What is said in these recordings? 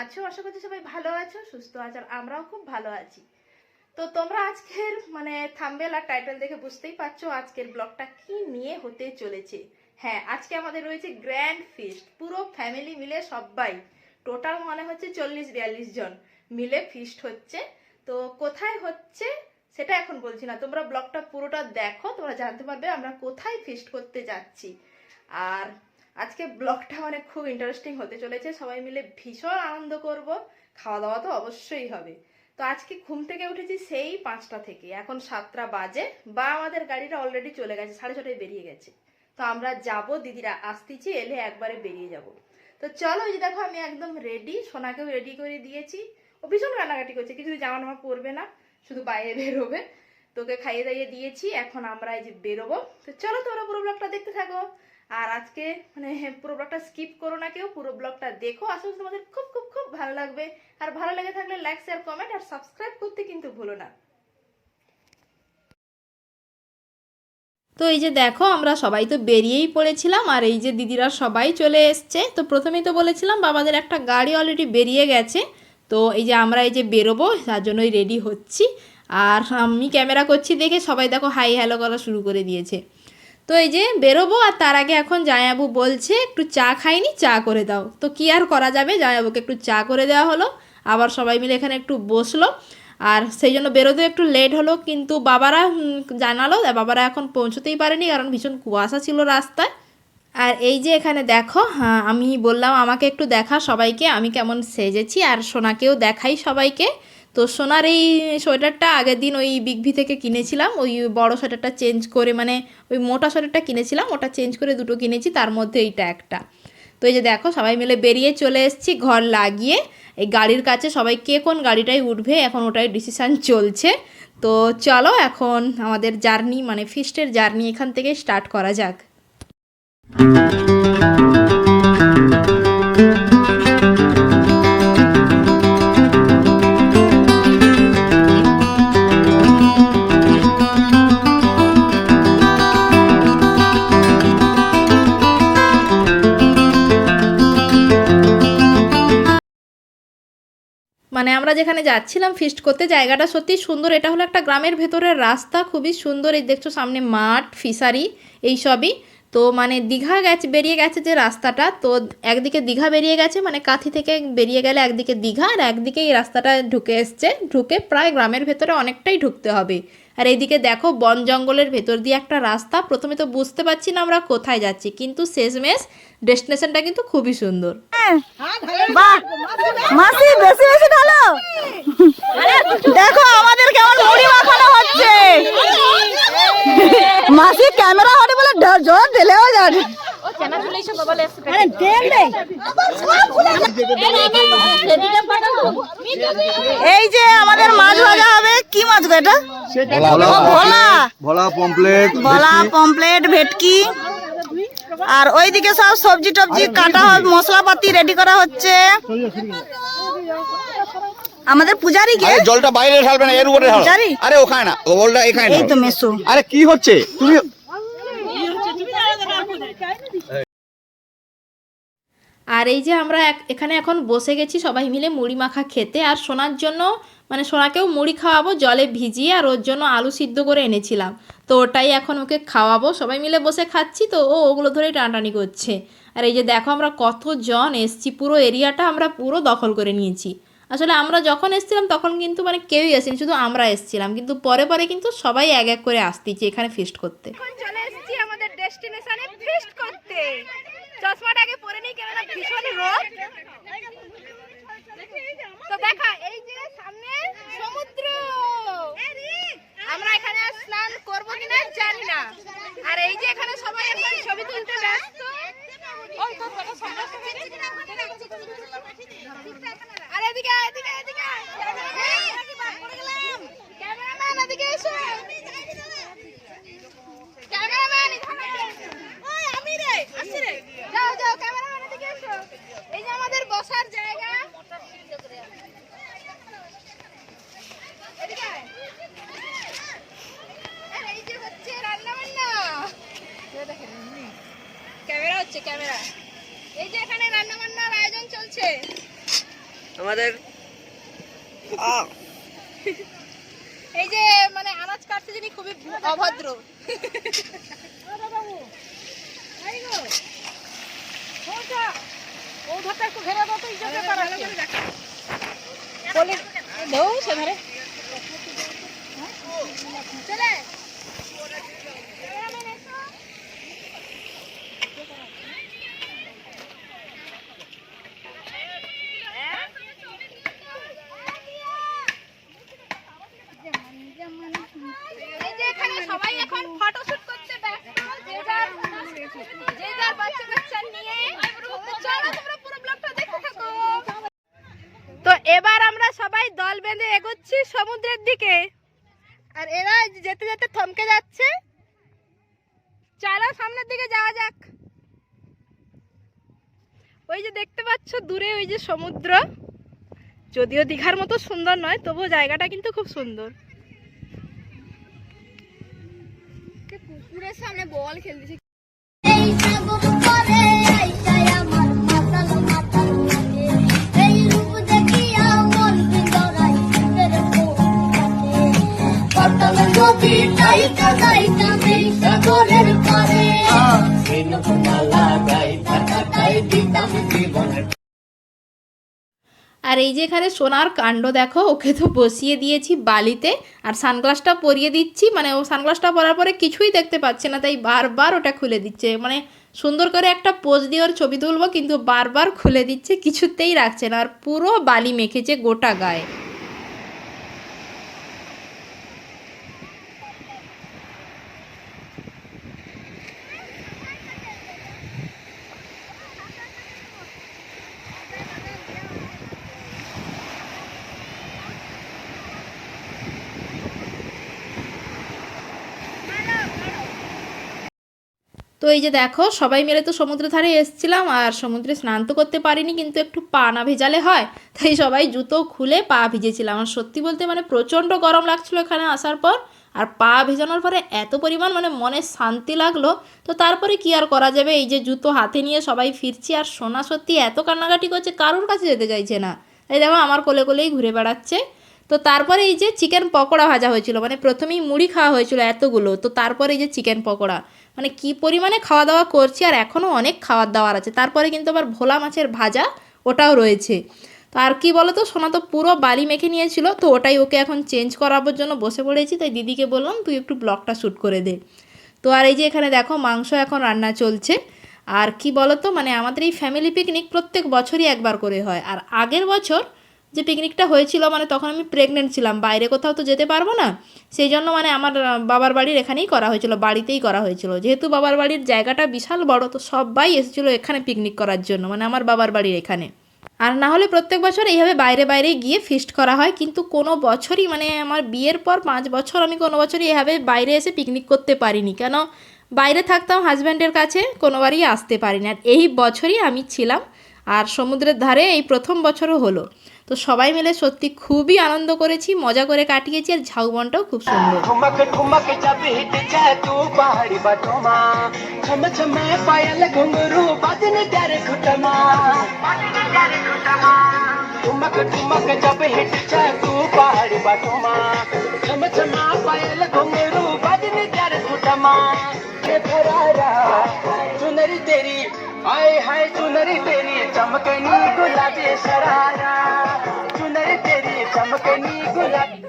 আছো? আশা করছি সবাই ভালো আছো, সুস্থ আছো, আর আমরাও খুব ভালো আছি। তো তোমরা আজকের মানে থাম্বেল আর টাইটেল দেখে বুঝতেই পারছ আজকের ব্লগটা কি নিয়ে হতে চলেছে। হ্যাঁ আজকে আমাদের রয়েছে গ্র্যান্ড ফিস্ট পুরো ফ্যামিলি মিলে সবাই। টোটাল মনে হচ্ছে চল্লিশ, বিয়াল্লিশ জন মিলে ফিস্ট হচ্ছে। তো কোথায় হচ্ছে সেটা এখন বলছি না। তোমরা ব্লগটা পুরোটা দেখো, তোমরা জানতে পারবে আমরা কোথায় ফিস্ট করতে যাচ্ছি। আর আজকে ব্লগটা মানে খুব ইন্টারেস্টিং হতে চলেছে। সবাই মিলে ভীষণ আনন্দ করব। খাওয়া দাওয়া তো অবশ্যই হবে। তো আজকে ঘুম থেকে উঠেছি সেই পাঁচটা থেকে। এখন সাতটা বাজে বা আমাদের গাড়িটা অলরেডি চলে গেছে, সাড়ে ছটায় বেরিয়ে গেছে। তো আমরা যাব, দিদিরা আসতেছি, এলে একবারে বেরিয়ে যাব। তো চলো ওই যে দেখো, আমি একদম রেডি সোনাকেও রেডি করে দিয়েছি। ও ভীষণ কান্নাকাটি করছে, কিছু জামা নামা পরবে না, শুধু বাইরে বেরোবে। তোকে খাইয়ে দাইয়ে দিয়েছি, এখন আমরা এই যে বেরোবো। তো চলো তোমরা পুরো ব্লগটা দেখতে থাকো। আর আজকে মানে পুরো ব্লগটা স্কিপ করো না কেউ, পুরো ব্লগটা দেখো। আশা তোমাদের খুব খুব খুব ভালো লাগবে। আর ভালো লেগে থাকলে লাইক শেয়ার কমেন্ট আর সাবস্ক্রাইব করতে কিন্তু ভুলো না। তো এই যে দেখো, আমরা সবাই তো বেরিয়েই পড়েছিলাম আর এই যে দিদিরা সবাই চলে এসছে। তো প্রথমেই তো বলেছিলাম বাবাদের একটা গাড়ি অলরেডি বেরিয়ে গেছে। তো এই যে আমরা এই যে বেরোবো, তার জন্যই রেডি হচ্ছি। আর আমি ক্যামেরা করছি দেখে সবাই দেখো হাই হ্যালো করা শুরু করে দিয়েছে। তো এই যে বেরোবো আর তার আগে এখন জায়াবু বলছে একটু চা খাইনি চা করে দাও। তো কি আর করা যাবে? জায়াবুকে একটু চা করে দেওয়া হলো। আবার সবাই মিলে এখানে একটু বসল। আর সেই জন্য বেরোতে একটু লেট হলো। কিন্তু বাবারা জানালো বাবারা এখন পৌঁছতেই পারেনি কারণ ভীষণ কুয়াশা ছিল রাস্তায়। আর এই যে এখানে দেখো হ্যাঁ, আমি বললাম আমাকে একটু দেখা সবাইকে। আমি কেমন সেজেছি আর সোনাকেও দেখাই সবাইকে। তো সোনার এই সোয়েটারটা আগের দিন ওই বিগ ভি থেকে কিনেছিলাম, ওই বড় সোয়েটারটা চেঞ্জ করে মানে ওই মোটা সোয়েটারটা কিনেছিলাম, ওটা চেঞ্জ করে দুটো কিনেছি, তার মধ্যে এইটা একটা। তো এই যে দেখো, সবাই মিলে বেরিয়ে চলে এসেছি, ঘর লাগিয়ে, এই গাড়ির কাছে সবাই কে কোন গাড়িটাই উঠবে, এখন ওটাই ডিসিশান চলছে। তো চলো এখন আমাদের জার্নি মানে ফিস্টের জার্নি এখান থেকে স্টার্ট করা যাক। মানে আমরা যেখানে যাচ্ছিলাম ফিস্ট করতে, জায়গাটা সত্যি সুন্দর। এটা হলো একটা গ্রামের ভেতরের রাস্তা, খুবই সুন্দর। এই দেখছ সামনে মাঠ ফিশারি এই সবই। তো মানে দীঘা গেছে বেরিয়ে গেছে যে রাস্তাটা তো একদিকে দীঘা বেরিয়ে গেছে মানে কাথি থেকে বেরিয়ে গেলে একদিকে দীঘা আর একদিকে এই রাস্তাটা ঢুকে এসছে ঢুকে প্রায় গ্রামের ভেতরে অনেকটাই ঢুকতে হবে আর এইদিকে দেখো বন জঙ্গলের ভেতর দিয়ে একটা রাস্তা প্রথমে তো বুঝতে পারছি না আমরা কোথায় যাচ্ছি কিন্তু শেষমেশ ডেস্টিনেশনটা কিন্তু খুবই সুন্দর মাসি বেশি বেশি ঢালো দেখো আমাদের কেমন মুড়ি মাখানো হচ্ছে মাসি ক্যামেরা হটে বলে ড- জোর দিলেও জানে আরে তেল দেই। এই যে আমাদের মাছ ভাজা হবে কি মাছ গো এটা? ভোলা ভোলা। পমপ্লেট বলা পমপ্লেট ভেটকি। আর ওইদিকে সব সবজি টবজি কাটা হবে মশলাপাতি রেডি করা হচ্ছে। আমাদের পূজারি কে? জলটা বাইরে ঢালবে না এর উপরে ঢালো। আরে ওখানে না ওলটা এখানে এই তো। মেসো। আরে কি হচ্ছে? তুমি আর এই যে আমরা এখানে এখন বসে গেছি সবাই মিলে মুড়ি মাখা খেতে, আর সোনার জন্য মানে সোনাকেও মুড়ি খাওয়াবো, জলে ভিজিয়ে, আর ওর জন্য আলু সিদ্ধ করে এনেছিলাম। তো ওটাই এখন ওকে খাওয়াবো। সবাই মিলে বসে খাচ্ছি, তো ও ওগুলো ধরেই টানাটানি করছে। আর এই যে দেখো আমরা কতজন এসছি, পুরো এরিয়াটা আমরা পুরো দখল করে নিয়েছি। আসলে আমরা যখন এসেছিলাম তখন কিন্তু মানে কেউই আসেনি, শুধু আমরা এসেছিলাম। কিন্তু পরে পরে কিন্তু সবাই এক এক করে আসতেছি এখানে ফিস্ট করতে। এখন চলে এসেছি আমাদের ডেস্টিনেশনে ফিস্ট করতে। চশমাটাকে পরে ভীষণ রোদ তো দেখা, এই যে সামনে সমুদ্র। আমরা এখানে স্নান করব কিনা জানি না। আর এই যে এখানে সবাই এখন ছবি তুলতে ব্যস্ত। আর এদিকে এদিকে এদিকে আয়। ক্যামেরাম্যান এদিকে এসো ক্যামেরাম্যান এখানে ওই আমি রে আসি রে যাও যাও ক্যামেরাম্যান এদিকে এসো এই যে আমাদের বসার জায়গা। এই যে হচ্ছে রান্না বান্না দেখেন, ক্যামেরা হচ্ছে ক্যামেরা। এই যে এখানে রান্না বান্নার আয়োজন চলছে। আমাদের এই যে মানে আনাজ কাটতে যিনি খুবই অভদ্র। ও ঘরটা একটু ঘেরে দাও তো ইজ্জত ব্যাপার আছে বলে ধৌ সে ঘরে চলে সবাই দল বেঁধে এগোচ্ছি সমুদ্রের দিকে। আর এরা যেতে যেতে থমকে যাচ্ছে। চলো সামনের দিকে যাওয়া যাক। ওই যে দেখতে পাচ্ছ দূরে ওই যে সমুদ্র। যদিও দীঘার মতো সুন্দর নয় তবুও জায়গাটা কিন্তু খুব সুন্দর। পুকুরের সামনে বল খেলতেছে আর এই যে এখানে সোনার কাণ্ড দেখো, ওকে তো বসিয়ে দিয়েছি বালিতে, আর সানগ্লাসটা পরিয়ে দিচ্ছি মানে ও সানগ্লাসটা পরার পরে কিছুই দেখতে পাচ্ছে না, তাই বারবার ওটা খুলে দিচ্ছে। মানে সুন্দর করে একটা পোজ দিয়ে ওর ছবি তুলবো, কিন্তু বারবার খুলে দিচ্ছে, কিছুতেই রাখছে না, আর পুরো বালি মেখেছে গোটা গায়ে। তো এই যে দেখো, সবাই মিলে তো সমুদ্রের ধারে এসেছিলাম আর সমুদ্রে স্নান তো করতে পারিনি, কিন্তু একটু পা না ভেজালে হয়, তাই সবাই জুতো খুলে পা ভিজেছিলাম। আর সত্যি বলতে মানে প্রচণ্ড গরম লাগছিল এখানে আসার পর, আর পা ভেজানোর পরে এত পরিমাণ মানে মনে শান্তি লাগল। তো তারপরে কি আর করা যাবে, এই যে জুতো হাতে নিয়ে সবাই ফিরছি, আর সোনা সত্যি এত কান্নাকাটি করছে, কারোর কাছে যেতে চাইছে না। এই দেখো, আমার কোলে কোলেই ঘুরে বেড়াচ্ছে। তো তারপরে এই যে চিকেন পকোড়া ভাজা হয়েছিল মানে প্রথমেই মুড়ি খাওয়া হয়েছিল এতগুলো, তো তারপরে এই যে চিকেন পকোড়া। মানে কি পরিমাণে খাওয়া দাওয়া করছি আর এখনও অনেক খাওয়ার দাওয়ার আছে। তারপরে কিন্তু আবার ভোলা মাছের ভাজা, ওটাও রয়েছে। তো আর কি বলো তো সোনা তো পুরো বালি মেখে নিয়েছিল, তো ওটাই ওকে এখন চেঞ্জ করাবার জন্য বসে পড়েছি, তাই দিদিকে বললাম, তুই একটু ব্লগটা শ্যুট করে দে। তো আর এই যে এখানে দেখো, মাংস এখন রান্না চলছে। আর কি বলো তো মানে আমাদের এই ফ্যামিলি পিকনিক প্রত্যেক বছরই একবার করে হয়। আর আগের বছর যে পিকনিকটা হয়েছিল মানে তখন আমি প্রেগনেন্ট ছিলাম, বাইরে কোথাও তো যেতে পারব না। সেই জন্য মানে আমার বাবার বাড়ির এখানেই করা হয়েছিল, বাড়িতেই করা হয়েছিল। যেহেতু বাবার বাড়ির জায়গাটা বিশাল বড়, তো সবাই এসেছিল এখানে পিকনিক করার জন্য মানে আমার বাবার বাড়ির এখানে। আর না হলে প্রত্যেক বছর এইভাবে বাইরে বাইরে গিয়ে ফিস্ট করা হয়, কিন্তু কোনো বছরই মানে আমার বিয়ের পর পাঁচ বছর আমি কোনো বছরই এভাবে বাইরে এসে পিকনিক করতে পারিনি। কেন? বাইরে থাকতাম হাজব্যান্ডের কাছে কোনোবারই আসতে পারিনি। আর এই বছরই আমি ছিলাম আর সমুদ্রের ধারে এই প্রথম বছরও হলো তো সবাই মিলে সত্যি খুবই আনন্দ করেছি মজা করে কাটিয়েছি আর ঝাউবনটাও খুব সুন্দর ठुमक ठुमक जब हिट जाए तू पहाड़ी बटोमा छम छम पायल घुंघरू बजन प्यारे घुटमा ठुमक ठुमक जब हिट जाए तू पहाड़ी बटोमा छम छम पायल घुंघरू बजन प्यारे घुटमा ये फरारा चुनरी तेरी हाय हाय चुनरी तेरी चमकनी गुलाबी शरारा चुनर तेरी चमकनी गुलाबी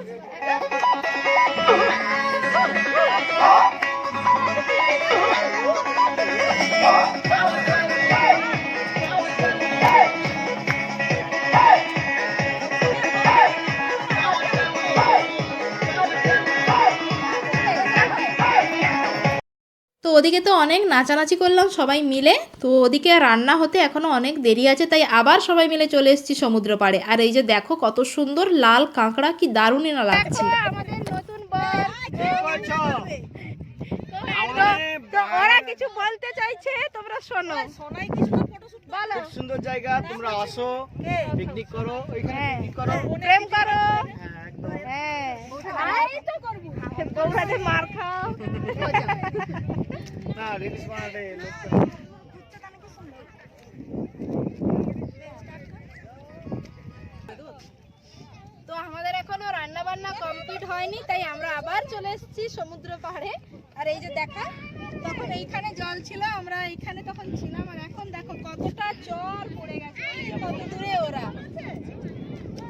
ওদিকে তো অনেক নাচানাচি করলাম সবাই মিলে। তো ওদিকে রান্না হতে এখনও অনেক দেরি আছে তাই আবার সবাই মিলে চলে এসেছি সমুদ্র পাড়ে আর এই যে দেখো কত সুন্দর লাল কাঁকড়া কি দারুণই না লাগছে। আমাদের নতুন ওরা কিছু বলতে চাইছে তোমরা শোনো। সুন্দর জায়গা তোমরা আসো পিকনিক করো হ্যাঁ। পিকনিক করো। প্রেম করো। হ্যাঁ, মার খাও লোক আমাদের এখনও রান্না বান্না কমপ্লিট হয়নি তাই আমরা আবার চলে এসেছি সমুদ্র পাহাড়ে আর এই যে দেখা তখন এইখানে জল ছিল আমরা এইখানে তখন ছিলাম আর এখন দেখো কতটা চর পড়ে গেছে কত দূরে ওরা।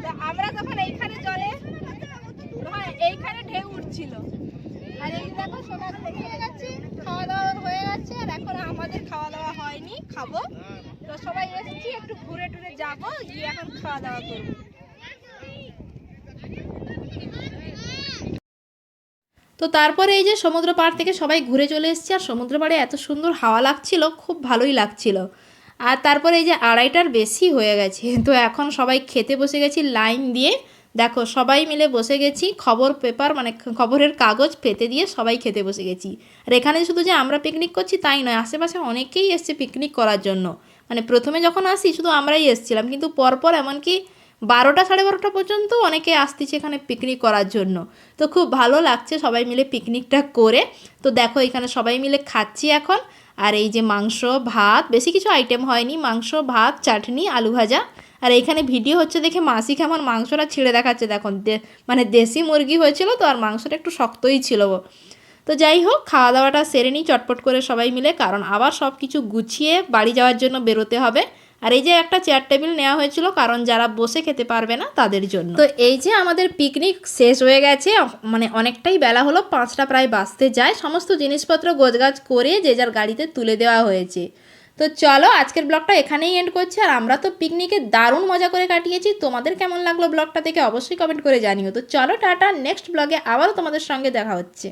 তা আমরা তখন এইখানে জলে এইখানে ঢেউ উঠছিল। আর এই দেখো সকালে দেখে গেছি খাওয়া দাওয়া হয়ে গেছে, আর এখন আমাদের খাওয়া দাওয়া হয়নি, খাব। তো সবাই এসেছি, একটু ঘুরে টুরে যাব, গিয়ে এখন খাওয়া দাওয়া করব। তো তারপরে এই যে সমুদ্র পাড় থেকে সবাই ঘুরে চলে এসেছে, আর সমুদ্র পাড়ে এত সুন্দর হাওয়া লাগছিল, খুব ভালোই লাগছিল। আর তারপরে এই যে আড়াইটার বেশি হয়ে গেছে, তো এখন সবাই খেতে বসে গেছি লাইন দিয়ে। দেখো, সবাই মিলে বসে গেছি, খবর পেপার মানে খবরের কাগজ পেতে দিয়ে সবাই খেতে বসে গেছি। আর এখানে শুধু যে আমরা পিকনিক করছি তাই নয়, আশেপাশে অনেকেই এসছে পিকনিক করার জন্য। মানে প্রথমে যখন আসি শুধু আমরাই এসছিলাম, কিন্তু পরপর এমনকি বারোটা সাড়ে বারোটা পর্যন্ত অনেকে আসতেছে এখানে পিকনিক করার জন্য। তো খুব ভালো লাগছে সবাই মিলে পিকনিকটা করে। তো দেখো, এখানে সবাই মিলে খাচ্ছি এখন। আর এই যে মাংস, ভাত, বেশি কিছু আইটেম হয়নি। মাংস, ভাত, চাটনি, আলু ভাজা আর এইখানে ভিডিও হচ্ছে দেখে মাসি কেমন মাংসটা ছিঁড়ে দেখাচ্ছে, দেখুন। মানে দেশি মুরগি হয়েছিল তো, আর মাংসটা একটু শক্তই ছিল তো যাই হোক খাওয়া দাওয়াটা সেরে নিই, চটপট করে সবাই মিলে, কারণ আবার সব কিছু গুছিয়ে বাড়ি যাওয়ার জন্য বেরোতে হবে। আর এই যে একটা চেয়ার টেবিল নেওয়া হয়েছিল, কারণ যারা বসে খেতে পারবে না তাদের জন্য। তো এই যে আমাদের পিকনিক শেষ হয়ে গেছে মানে অনেকটাই বেলা হলো, পাঁচটা প্রায় বাজতে যায়। সমস্ত জিনিসপত্র গোজগাজ করে যে যার গাড়িতে তুলে দেওয়া হয়েছে। তো চলো আজকের ব্লগটা এখানেই এন্ড করছি, আর আমরা তো পিকনিকে দারুণ মজা করে কাটিয়েছি। তোমাদের কেমন লাগল ব্লগটা থেকে অবশ্যই কমেন্ট করে জানিও। তো চলো টাটা নেক্সট ব্লগে আবারও তোমাদের সঙ্গে দেখা হচ্ছে।